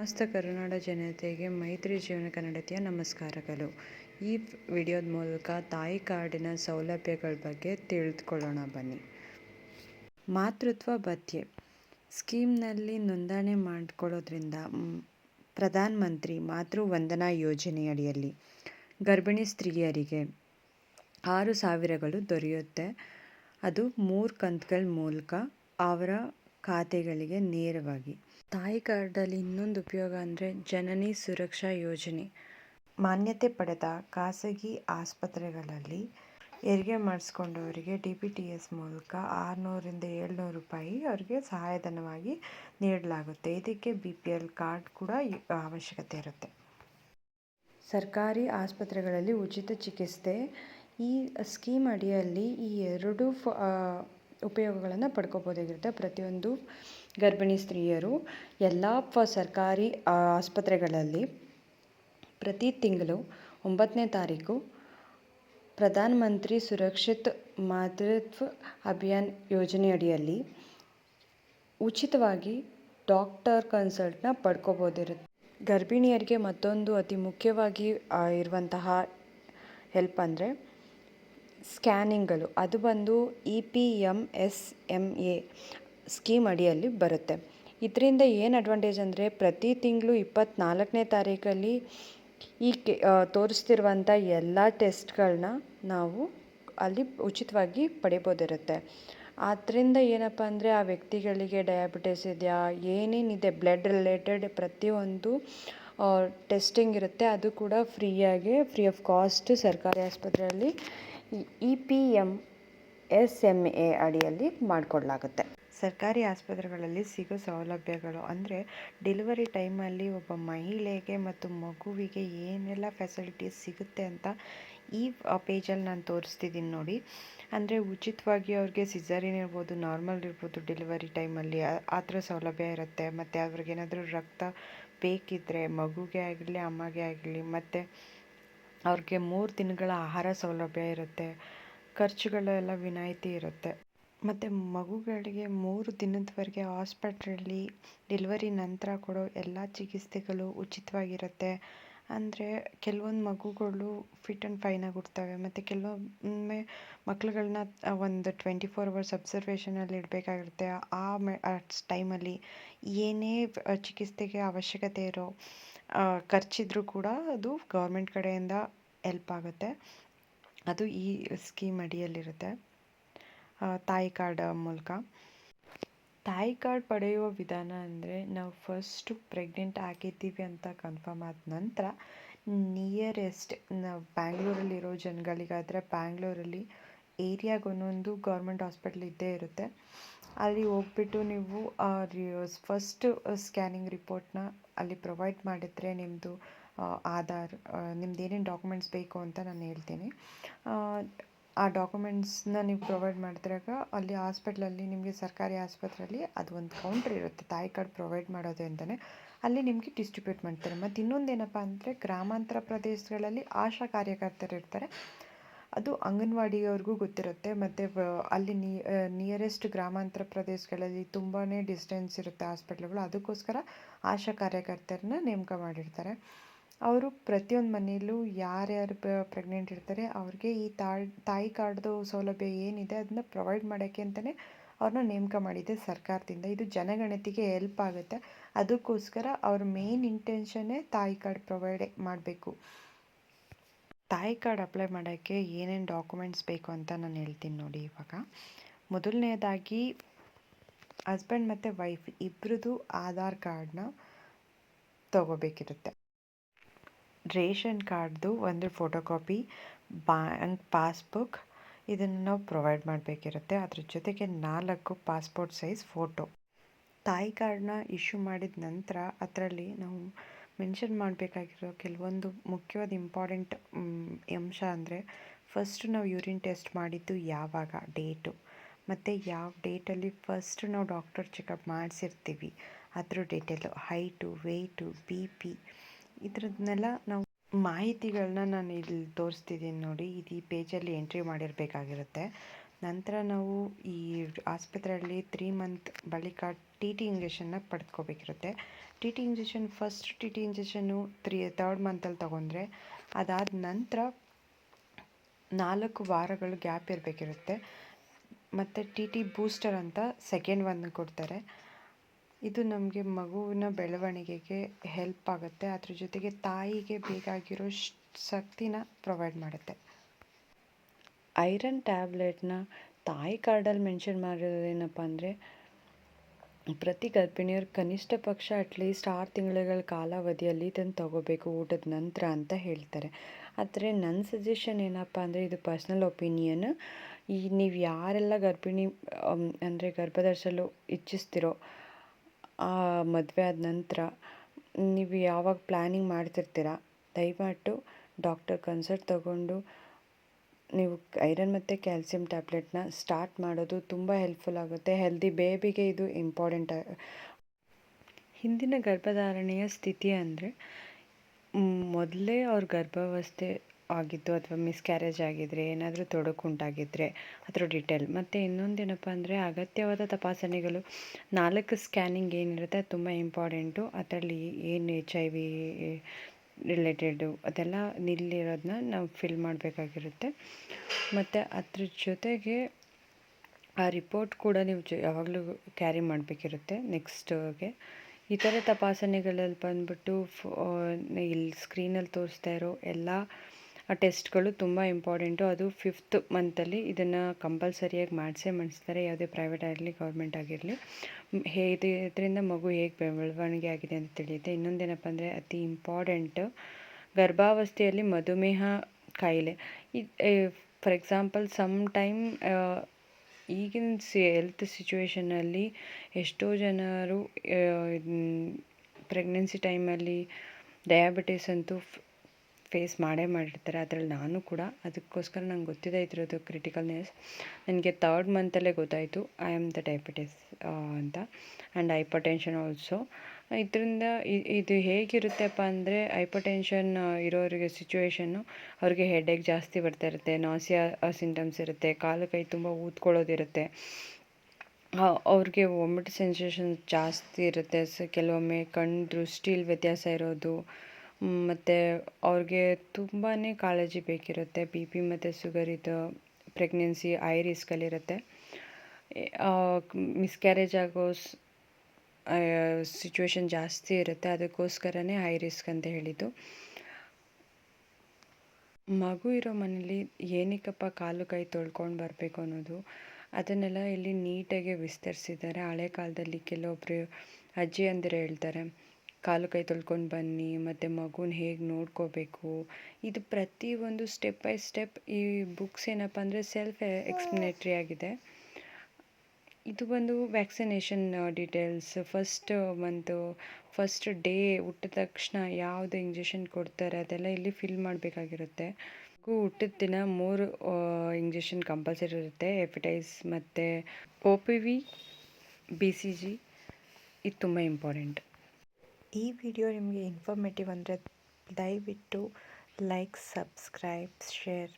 ಸಮಸ್ತ ಕರುನಾಡ ಜನತೆಗೆ ಮೈತ್ರಿ ಜೀವನ ಕನ್ನಡತಿಯ ನಮಸ್ಕಾರಗಳು. ಈ ವಿಡಿಯೋದ ಮೂಲಕ ತಾಯಿ ಕಾರ್ಡಿನ ಸೌಲಭ್ಯಗಳ ಬಗ್ಗೆ ತಿಳಿದುಕೊಳ್ಳೋಣ ಬನ್ನಿ. ಮಾತೃತ್ವ ಭತ್ಯೆ. ಸ್ಕೀಮ್ನಲ್ಲಿ ನೋಂದಣಿ ಮಾಡಿಕೊಳ್ಳೋದ್ರಿಂದ ಪ್ರಧಾನ ಮಂತ್ರಿ ಮಾತೃ ವಂದನಾ ಯೋಜನೆಯಡಿಯಲ್ಲಿ ಗರ್ಭಿಣಿ ಸ್ತ್ರೀಯರಿಗೆ ಆರು ಸಾವಿರಗಳು ದೊರೆಯುತ್ತೆ. ಅದು ಮೂರು ಕಂತುಗಳ ಮೂಲಕ ಅವರ ಖಾತೆಗಳಿಗೆ ನೇರವಾಗಿ. ತಾಯಿ ಕಾರ್ಡಲ್ಲಿ ಇನ್ನೊಂದು ಉಪಯೋಗ ಅಂದರೆ ಜನನಿ ಸುರಕ್ಷಾ ಯೋಜನೆ. ಮಾನ್ಯತೆ ಪಡೆದ ಖಾಸಗಿ ಆಸ್ಪತ್ರೆಗಳಲ್ಲಿ ಹೆರಿಗೆ ಮಾಡಿಸ್ಕೊಂಡವರಿಗೆ ಡಿ ಬಿ ಟಿ ಎಸ್ ಮೂಲಕ ಆರುನೂರಿಂದ ಏಳ್ನೂರು ರೂಪಾಯಿ ಅವರಿಗೆ ಸಹಾಯಧನವಾಗಿ ನೀಡಲಾಗುತ್ತೆ. ಇದಕ್ಕೆ ಬಿ ಪಿ ಎಲ್ ಕಾರ್ಡ್ ಕೂಡ ಅವಶ್ಯಕತೆ ಇರುತ್ತೆ. ಸರ್ಕಾರಿ ಆಸ್ಪತ್ರೆಗಳಲ್ಲಿ ಉಚಿತ ಚಿಕಿತ್ಸೆ. ಈ ಸ್ಕೀಮ್ ಅಡಿಯಲ್ಲಿ ಈ ಎರಡು ಫ ಉಪಯೋಗಗಳನ್ನು ಪಡ್ಕೋಬೋದಾಗಿರುತ್ತೆ. ಪ್ರತಿಯೊಂದು ಗರ್ಭಿಣಿ ಸ್ತ್ರೀಯರು ಎಲ್ಲ ಫ ಸರ್ಕಾರಿ ಆಸ್ಪತ್ರೆಗಳಲ್ಲಿ ಪ್ರತಿ ತಿಂಗಳು ಒಂಬತ್ತನೇ ತಾರೀಕು ಪ್ರಧಾನ ಮಂತ್ರಿ ಸುರಕ್ಷಿತ್ ಮಾತೃತ್ವ ಅಭಿಯಾನ್ ಯೋಜನೆಯಡಿಯಲ್ಲಿ ಉಚಿತವಾಗಿ ಡಾಕ್ಟರ್ ಕನ್ಸಲ್ಟ್ನ ಪಡ್ಕೋಬೋದಿರುತ್ತೆ. ಗರ್ಭಿಣಿಯರಿಗೆ ಮತ್ತೊಂದು ಅತಿ ಮುಖ್ಯವಾಗಿ ಇರುವಂತಹ ಹೆಲ್ಪ್ ಅಂದರೆ ಸ್ಕ್ಯಾನಿಂಗ್ಗಳು. ಅದು ಬಂದು E P M S M A. Scheme ಅಡಿಯಲ್ಲಿ ಬರುತ್ತೆ. ಇದರಿಂದ ಏನು ಅಡ್ವಾಂಟೇಜ್ ಅಂದರೆ ಪ್ರತಿ ತಿಂಗಳು ಇಪ್ಪತ್ತ್ನಾಲ್ಕನೇ ತಾರೀಕಲ್ಲಿ ಈ ಕೆ ತೋರಿಸ್ತಿರುವಂಥ ಎಲ್ಲ ಟೆಸ್ಟ್ಗಳನ್ನ ನಾವು ಅಲ್ಲಿ ಉಚಿತವಾಗಿ ಪಡಿಬೋದಿರುತ್ತೆ. ಆದ್ದರಿಂದ ಏನಪ್ಪ ಅಂದರೆ ಆ ವ್ಯಕ್ತಿಗಳಿಗೆ ಡಯಾಬಿಟಿಸ್ ಇದೆಯಾ, ಏನೇನಿದೆ ಬ್ಲಡ್ ರಿಲೇಟೆಡ್ ಪ್ರತಿಯೊಂದು ಟೆಸ್ಟಿಂಗ್ ಇರುತ್ತೆ. ಅದು ಕೂಡ ಫ್ರೀಯಾಗಿ ಫ್ರೀ ಆಫ್ ಕಾಸ್ಟ್ ಸರ್ಕಾರಿ ಆಸ್ಪತ್ರೆಯಲ್ಲಿ E P M S M A ಅಡಿಯಲ್ಲಿ ಮಾಡಿಕೊಡ್ಲಾಗುತ್ತೆ. ಸರ್ಕಾರಿ ಆಸ್ಪತ್ರೆಗಳಲ್ಲಿ ಸಿಗೋ ಸೌಲಭ್ಯಗಳು ಅಂದರೆ ಡೆಲಿವರಿ ಟೈಮಲ್ಲಿ ಒಬ್ಬ ಮಹಿಳೆಗೆ ಮತ್ತು ಮಗುವಿಗೆ ಏನೆಲ್ಲ ಫೆಸಿಲಿಟೀಸ್ ಸಿಗುತ್ತೆ ಅಂತ ಈ ಪೇಜಲ್ಲಿ ನಾನು ತೋರಿಸ್ತಿದ್ದೀನಿ ನೋಡಿ. ಅಂದರೆ ಉಚಿತವಾಗಿ ಅವ್ರಿಗೆ ಸಿಝರಿನ್ ಇರ್ಬೋದು ನಾರ್ಮಲ್ ಇರ್ಬೋದು ಡೆಲಿವರಿ ಟೈಮಲ್ಲಿ ಆ ಥರ ಸೌಲಭ್ಯ ಇರುತ್ತೆ. ಮತ್ತು ಅವ್ರಿಗೇನಾದರೂ ರಕ್ತ ಬೇಕಿದ್ದರೆ ಮಗುಗೆ ಆಗಲಿ, ಅಮ್ಮಗೆ ಆಗಲಿ, ಮತ್ತು ಅವ್ರಿಗೆ ಮೂರು ದಿನಗಳ ಆಹಾರ ಸೌಲಭ್ಯ ಇರುತ್ತೆ. ಖರ್ಚುಗಳೆಲ್ಲ ವಿನಾಯಿತಿ ಇರುತ್ತೆ. ಮತ್ತು ಮಗುಗಳಿಗೆ ಮೂರು ದಿನದವರೆಗೆ ಆಸ್ಪತ್ರೆಯಲ್ಲಿ ಡೆಲಿವರಿ ನಂತರ ಕೊಡೋ ಎಲ್ಲ ಚಿಕಿತ್ಸೆಗಳು ಉಚಿತವಾಗಿರುತ್ತೆ. ಅಂದರೆ ಕೆಲವೊಂದು ಮಗುಗಳು ಫಿಟ್ ಆ್ಯಂಡ್ ಫೈನ್ ಆಗಿ ಹುಟ್ತವೆ. ಮತ್ತು ಕೆಲವೊಮ್ಮೆ ಮಕ್ಳುಗಳನ್ನ ಒಂದು ಟ್ವೆಂಟಿ ಫೋರ್ ಅವರ್ಸ್ ಅಬ್ಸರ್ವೇಷನಲ್ಲಿ ಇಡಬೇಕಾಗಿರುತ್ತೆ. ಆ ಮೆ ಟೈಮಲ್ಲಿ ಏನೇ ಚಿಕಿತ್ಸೆಗೆ ಅವಶ್ಯಕತೆ ಇರೋ ಖರ್ಚಿದ್ರೂ ಕೂಡ ಅದು ಗೌರ್ಮೆಂಟ್ ಕಡೆಯಿಂದ ಎಲ್ಪ್ ಆಗುತ್ತೆ. ಅದು ಈ ಸ್ಕೀಮ್ ಅಡಿಯಲ್ಲಿರುತ್ತೆ. ತಾಯಿ ಕಾರ್ಡ್ ಮೂಲಕ. ತಾಯಿ ಕಾರ್ಡ್ ಪಡೆಯುವ ವಿಧಾನ ಅಂದರೆ ನಾವು ಫಸ್ಟು ಪ್ರೆಗ್ನೆಂಟ್ ಆಗಿದ್ದೀವಿ ಅಂತ ಕನ್ಫರ್ಮ್ ಆದ ನಂತರ ನಿಯರೆಸ್ಟ್ ನಾವು ಬ್ಯಾಂಗ್ಳೂರಲ್ಲಿರೋ ಜನಗಳಿಗಾದರೆ ಬ್ಯಾಂಗ್ಳೂರಲ್ಲಿ ಏರಿಯಾಗೆ ಒಂದೊಂದು ಗೌರ್ಮೆಂಟ್ ಹಾಸ್ಪಿಟ್ಲ್ ಇದ್ದೇ ಇರುತ್ತೆ. ಅಲ್ಲಿ ಹೋಗ್ಬಿಟ್ಟು ನೀವು ಫಸ್ಟ್ ಸ್ಕ್ಯಾನಿಂಗ್ ರಿಪೋರ್ಟ್ನ ಅಲ್ಲಿ ಪ್ರೊವೈಡ್ ಮಾಡಿದರೆ ನಿಮ್ಮದು ಆಧಾರ್ ನಿಮ್ದು ಏನೇನು ಡಾಕ್ಯುಮೆಂಟ್ಸ್ ಬೇಕು ಅಂತ ನಾನು ಹೇಳ್ತೀನಿ. ಆ ಡಾಕ್ಯುಮೆಂಟ್ಸ್ನ ನೀವು ಪ್ರೊವೈಡ್ ಮಾಡಿದ್ರಾಗ ಅಲ್ಲಿ ಹಾಸ್ಪಿಟ್ಲಲ್ಲಿ ನಿಮಗೆ ಸರ್ಕಾರಿ ಆಸ್ಪತ್ರೆಯಲ್ಲಿ ಅದು ಒಂದು ಕೌಂಟ್ರ್ ಇರುತ್ತೆ. ತಾಯಿ ಕಾರ್ಡ್ ಪ್ರೊವೈಡ್ ಮಾಡೋದು ಅಂತಲೇ ಅಲ್ಲಿ ನಿಮಗೆ ಡಿಸ್ಟ್ರಿಬ್ಯೂಟ್ ಮಾಡ್ತಾರೆ. ಮತ್ತು ಇನ್ನೊಂದು ಏನಪ್ಪ ಅಂದರೆ ಗ್ರಾಮಾಂತರ ಪ್ರದೇಶಗಳಲ್ಲಿ ಆಶಾ ಕಾರ್ಯಕರ್ತರು ಇರ್ತಾರೆ. ಅದು ಅಂಗನವಾಡಿಯವ್ರಿಗೂ ಗೊತ್ತಿರುತ್ತೆ. ಮತ್ತು ಅಲ್ಲಿ ನಿಯರೆಸ್ಟ್ ಗ್ರಾಮಾಂತರ ಪ್ರದೇಶಗಳಲ್ಲಿ ತುಂಬಾ ಡಿಸ್ಟೆನ್ಸ್ ಇರುತ್ತೆ ಹಾಸ್ಪಿಟ್ಲ್ಗಳು ಅದಕ್ಕೋಸ್ಕರ ಆಶಾ ಕಾರ್ಯಕರ್ತರನ್ನ ನೇಮಕ ಮಾಡಿರ್ತಾರೆ. ಅವರು ಪ್ರತಿಯೊಂದು ಮನೆಯಲ್ಲೂ ಯಾರ್ಯಾರು ಪ್ರೆಗ್ನೆಂಟ್ ಇರ್ತಾರೆ, ಅವ್ರಿಗೆ ಈ ತಾಳ್, ತಾಯಿ ಕಾರ್ಡ್ದು ಸೌಲಭ್ಯ ಏನಿದೆ ಅದನ್ನ ಪ್ರೊವೈಡ್ ಮಾಡೋಕ್ಕೆ ಅಂತಲೇ ಅವ್ರನ್ನ ನೇಮಕ ಮಾಡಿದೆ ಸರ್ಕಾರದಿಂದ. ಇದು ಜನಗಣತಿಗೆ ಎಲ್ಪ್ ಆಗುತ್ತೆ. ಅದಕ್ಕೋಸ್ಕರ ಅವ್ರ ಮೇನ್ ಇಂಟೆನ್ಷನ್ನೇ ತಾಯಿ ಕಾರ್ಡ್ ಪ್ರೊವೈಡ್ ಮಾಡಬೇಕು. ತಾಯಿ ಕಾರ್ಡ್ ಅಪ್ಲೈ ಮಾಡೋಕ್ಕೆ ಏನೇನು ಡಾಕ್ಯುಮೆಂಟ್ಸ್ ಬೇಕು ಅಂತ ನಾನು ಹೇಳ್ತೀನಿ ನೋಡಿ ಇವಾಗ. ಮೊದಲನೇದಾಗಿ ಹಸ್ಬೆಂಡ್ ಮತ್ತು ವೈಫ್ ಇಬ್ಬರದು ಆಧಾರ್ ಕಾರ್ಡ್ನ ತಗೋಬೇಕಿರುತ್ತೆ. ರೇಷನ್ ಕಾರ್ಡ್ದು ಒಂದು ಫೋಟೋ ಕಾಪಿ ಬ್ಯಾಂಕ್ ಪಾಸ್ಬುಕ್ ಇದನ್ನು ನಾವು ಪ್ರೊವೈಡ್ ಮಾಡಬೇಕಿರುತ್ತೆ. ಅದ್ರ ಜೊತೆಗೆ ನಾಲ್ಕು ಪಾಸ್ಪೋರ್ಟ್ ಸೈಜ್ ಫೋಟೋ. ತಾಯಿ ಕಾರ್ಡ್ನ ಇಶ್ಯೂ ಮಾಡಿದ ನಂತರ ಅದರಲ್ಲಿ ನಾವು ಮೆನ್ಷನ್ ಮಾಡಬೇಕಾಗಿರೋ ಕೆಲವೊಂದು ಮುಖ್ಯವಾದ ಇಂಪಾರ್ಟೆಂಟ್ ಅಂಶ ಅಂದರೆ ಫಸ್ಟ್ ನಾವು ಯೂರಿನ್ ಟೆಸ್ಟ್ ಮಾಡಿದ್ದು ಯಾವಾಗ, ಡೇಟು. ಮತ್ತು ಯಾವ ಡೇಟಲ್ಲಿ ಫಸ್ಟ್ ನಾವು ಡಾಕ್ಟರ್ ಚೆಕಪ್ ಮಾಡಿಸಿರ್ತೀವಿ, ಅದ್ರ detail, height weight B P. ಇದ್ರದ್ದನ್ನೆಲ್ಲ ನಾವು ಮಾಹಿತಿಗಳನ್ನ ನಾನು ಇಲ್ಲಿ ತೋರಿಸ್ತಿದ್ದೀನಿ ನೋಡಿ, ಇದು ಈ ಪೇಜಲ್ಲಿ ಎಂಟ್ರಿ ಮಾಡಿರಬೇಕಾಗಿರುತ್ತೆ. ನಂತರ ನಾವು ಈ ಆಸ್ಪತ್ರೆಯಲ್ಲಿ ತ್ರೀ ಮಂತ್ ಬಳಿಕ ಟಿ ಟಿ ಇಂಜೆಕ್ಷನ್ನ ಪಡ್ಕೊಬೇಕಿರುತ್ತೆ. T T injection first T T injection three third ಮಂತಲ್ಲಿ ತೊಗೊಂಡ್ರೆ ಅದಾದ ನಂತರ ನಾಲ್ಕು ವಾರಗಳು ಗ್ಯಾಪ್ ಇರಬೇಕಿರುತ್ತೆ. ಮತ್ತು ಟಿ ಟಿ ಬೂಸ್ಟರ್ ಅಂತ ಸೆಕೆಂಡ್ ಒಂದು ಕೊಡ್ತಾರೆ. ಇದು ನಮಗೆ ಮಗುವಿನ ಬೆಳವಣಿಗೆಗೆ ಹೆಲ್ಪ್ ಆಗುತ್ತೆ. ಅದ್ರ ಜೊತೆಗೆ ತಾಯಿಗೆ ಬೇಕಾಗಿರೋ ಶಕ್ತಿನ ಪ್ರೊವೈಡ್ ಮಾಡುತ್ತೆ. ಐರನ್ ಟ್ಯಾಬ್ಲೆಟ್ನ ತಾಯಿ ಕಾರ್ಡಲ್ಲಿ ಮೆನ್ಷನ್ ಮಾಡಿರೋದೇನಪ್ಪ ಅಂದರೆ, ಪ್ರತಿ ಗರ್ಭಿಣಿಯರು ಕನಿಷ್ಠ ಪಕ್ಷ ಅಟ್ಲೀಸ್ಟ್ ಆರು ತಿಂಗಳುಗಳ ಕಾಲಾವಧಿಯಲ್ಲಿ ಇದನ್ನು ತಗೋಬೇಕು, ಊಟದ ನಂತರ ಅಂತ ಹೇಳ್ತಾರೆ. ಆದರೆ ನನ್ನ ಸಜೆಷನ್ ಏನಪ್ಪ ಅಂದರೆ, ಇದು ಪರ್ಸ್ನಲ್ ಒಪಿನಿಯನ್ ಈ ನೀವು ಯಾರೆಲ್ಲ ಗರ್ಭಿಣಿ ಅಂದರೆ ಗರ್ಭಧರಿಸಲು ಇಚ್ಛಿಸ್ತಿರೋ ಮದುವೆ ಆದ ನಂತರ ನೀವು ಯಾವಾಗ ಪ್ಲ್ಯಾನಿಂಗ್ ಮಾಡ್ತಿರ್ತೀರ? ದಯಮಾಟ್ಟು ಡಾಕ್ಟರ್ ಕನ್ಸಲ್ಟ್ ತಗೊಂಡು ನೀವು ಐರನ್ ಮತ್ತು ಕ್ಯಾಲ್ಸಿಯಂ ಟ್ಯಾಬ್ಲೆಟ್ನ ಸ್ಟಾರ್ಟ್ ಮಾಡೋದು ತುಂಬ ಹೆಲ್ಪ್ಫುಲ್ ಆಗುತ್ತೆ. ಹೆಲ್ದಿ ಬೇಬಿಗೆ ಇದು ಇಂಪಾರ್ಟೆಂಟ್ ಹಿಂದಿನ ಗರ್ಭಧಾರಣೆಯ ಸ್ಥಿತಿ ಅಂದರೆ, ಮೊದಲೇ ಅವ್ರ ಗರ್ಭಾವಸ್ಥೆ ಆಗಿದ್ದು ಅಥವಾ ಮಿಸ್ಕ್ಯಾರೇಜ್ ಆಗಿದ್ದರೆ ಏನಾದರೂ ತೊಡಕುಂಟಾಗಿದ್ದರೆ ಅದರ ಡಿಟೇಲ್ ಮತ್ತು ಇನ್ನೊಂದೇನಪ್ಪ ಅಂದರೆ ಅಗತ್ಯವಾದ ತಪಾಸಣೆಗಳು. ನಾಲ್ಕು ಸ್ಕ್ಯಾನಿಂಗ್ ಏನಿರುತ್ತೆ ಅದು ತುಂಬ ಇಂಪಾರ್ಟೆಂಟು ಅದರಲ್ಲಿ ಏನು ಎಚ್ ಐ ವಿ ರಿಲೇಟೆಡು ಅದೆಲ್ಲ ನಿಲ್ಲಿರೋದನ್ನ ನಾವು ಫಿಲ್ ಮಾಡಬೇಕಾಗಿರುತ್ತೆ. ಮತ್ತು ಅದ್ರ ಜೊತೆಗೆ ಆ ರಿಪೋರ್ಟ್ ಕೂಡ ನೀವು ಜ, ಯಾವಾಗಲೂ ಕ್ಯಾರಿ ಮಾಡಬೇಕಿರುತ್ತೆ ನೆಕ್ಸ್ಟ್ಗೆ ಇತರ ತಪಾಸಣೆಗಳಲ್ಲಿ ಬಂದ್ಬಿಟ್ಟು ಇಲ್ಲಿ ಸ್ಕ್ರೀನಲ್ಲಿ ತೋರಿಸ್ತಾ ಇರೋ ಎಲ್ಲ ಟೆಸ್ಟ್ಗಳು ತುಂಬ ಇಂಪಾರ್ಟೆಂಟು. ಅದು ಫಿಫ್ತ್ ಮಂತಲ್ಲಿ ಇದನ್ನು ಕಂಪಲ್ಸರಿಯಾಗಿ ಮಾಡಿಸೇ ಮಾಡಿಸ್ತಾರೆ, ಯಾವುದೇ ಪ್ರೈವೇಟ್ ಆಗಿರಲಿ, ಗೌರ್ಮೆಂಟ್ ಆಗಿರಲಿ. ಹೇ ಇದರಿಂದ ಮಗು ಹೇಗೆ ಬೆಳವಣಿಗೆ ಆಗಿದೆ ಅಂತ ತಿಳಿಯುತ್ತೆ. ಇನ್ನೊಂದೇನಪ್ಪ ಅಂದರೆ ಅತಿ ಇಂಪಾರ್ಟೆಂಟ್ ಗರ್ಭಾವಸ್ಥೆಯಲ್ಲಿ ಮಧುಮೇಹ ಕಾಯಿಲೆ. ಫಾರ್ ಎಕ್ಸಾಂಪಲ್ ಸಮ್ ಟೈಮ್ ಈಗಿನ ಸಿ, ಹೆಲ್ತ್ ಸಿಚುವೇಷನಲ್ಲಿ ಎಷ್ಟೋ ಜನರು ಪ್ರೆಗ್ನೆನ್ಸಿ ಟೈಮಲ್ಲಿ ಡಯಾಬಿಟೀಸ್ ಅಂತೂ ಫೇಸ್ ಮಾಡೇ ಮಾಡಿರ್ತಾರೆ, ಅದರಲ್ಲಿ ನಾನು ಕೂಡ ಅದಕ್ಕೋಸ್ಕರ ನಂಗೆ ಗೊತ್ತಿದೆ ಇದ್ರದ್ದು ಕ್ರಿಟಿಕಲ್ನೆಸ್ ನನಗೆ ತರ್ಡ್ ಮಂತಲ್ಲೇ ಗೊತ್ತಾಯಿತು ಐ ಆಮ್ ದ ಡಯಾಬಿಟಿಸ್ ಅಂತ. ಆ್ಯಂಡ್ ಹೈಪರ್ ಟೆನ್ಷನ್ ಆಲ್ಸೋ ಇದರಿಂದ ಇದು ಹೇಗಿರುತ್ತೆಪ್ಪ ಅಂದರೆ ಹೈಪರ್ ಟೆನ್ಷನ್ ಇರೋರಿಗೆ ಸಿಚುವೇಶನ್ನು ಅವ್ರಿಗೆ ಹೆಡೇಕ್ ಜಾಸ್ತಿ ಬರ್ತಾ ಇರುತ್ತೆ ನಾಸಿಯಾ ಸಿಂಟಮ್ಸ್ ಇರುತ್ತೆ, ಕಾಲು ಕೈ ತುಂಬ ಊದ್ಕೊಳ್ಳೋದಿರುತ್ತೆ. ಅವ್ರಿಗೆ ವಾಮಿಟ್ ಸೆನ್ಸೇಷನ್ ಜಾಸ್ತಿ ಇರುತ್ತೆ, ಸ, ಕೆಲವೊಮ್ಮೆ ಕಣ್ಣು ದೃಷ್ಟಿಲಿ ವ್ಯತ್ಯಾಸ ಇರೋದು ಮತ್ತು ಅವ್ರಿಗೆ ತುಂಬಾ ಕಾಳಜಿ ಬೇಕಿರುತ್ತೆ. ಬಿ ಪಿ ಮತ್ತು ಶುಗರ್ ಇದು ಪ್ರೆಗ್ನೆನ್ಸಿ ಐ ರಿಸ್ಕಲ್ಲಿರುತ್ತೆ. ಮಿಸ್ಕ್ಯಾರೇಜ್ ಆಗೋ ಸಿಚುವೇಶನ್ ಜಾಸ್ತಿ ಇರುತ್ತೆ. ಅದಕ್ಕೋಸ್ಕರನೇ ಹೈ ರಿಸ್ಕ್ ಅಂತ ಹೇಳಿದ್ದು. ಮಗು ಇರೋ ಮನೇಲಿ ಏನಕ್ಕಪ್ಪ ಕಾಲು ಕೈ ತೊಳ್ಕೊಂಡು ಬರಬೇಕು ಅನ್ನೋದು, ಅದನ್ನೆಲ್ಲ ಇಲ್ಲಿ ನೀಟಾಗಿ ವಿಸ್ತರಿಸಿದ್ದಾರೆ. ಹಳೆ ಕಾಲದಲ್ಲಿ ಕೆಲವೊಬ್ಬರು ಅಜ್ಜಿ ಅಜ್ಜಿಯಂದಿರು ಹೇಳ್ತಾರೆ ಕಾಲು ಕೈ ತೊಳ್ಕೊಂಡು ಬನ್ನಿ, ಮತ್ತು ಮಗುನ ಹೇಗೆ ನೋಡ್ಕೋಬೇಕು. ಇದು ಪ್ರತಿಯೊಂದು ಸ್ಟೆಪ್ ಬೈ ಸ್ಟೆಪ್ ಈ ಬುಕ್ಸ್ ಏನಪ್ಪ ಅಂದರೆ ಸೆಲ್ಫ್ ಎಕ್ಸ್ಪ್ಲನೇಟ್ರಿ ಆಗಿದೆ. ಇದು ಬಂದು ವ್ಯಾಕ್ಸಿನೇಷನ್ ಡೀಟೇಲ್ಸ್ ಫಸ್ಟ್ ಒಂದು ಫಸ್ಟ್ ಡೇ ಹುಟ್ಟಿದ ತಕ್ಷಣ ಯಾವುದು ಇಂಜೆಕ್ಷನ್ ಕೊಡ್ತಾರೆ ಅದೆಲ್ಲ ಇಲ್ಲಿ ಫಿಲ್ ಮಾಡಬೇಕಾಗಿರುತ್ತೆ. ಮಗು ಹುಟ್ಟಿದ ದಿನ ಮೂರು ಇಂಜೆಕ್ಷನ್ ಕಂಪಲ್ಸರಿ ಇರುತ್ತೆ. ಎಫಿಟೈಸ್ ಮತ್ತು O P V B C G ಇದು ತುಂಬ ಇಂಪಾರ್ಟೆಂಟ್ ಈ ವಿಡಿಯೋ ನಿಮಗೆ ಇನ್ಫಾರ್ಮೇಟಿವ್ ಅಂದರೆ ದಯವಿಟ್ಟು ಲೈಕ್ ಸಬ್ಸ್ಕ್ರೈಬ್ ಶೇರ್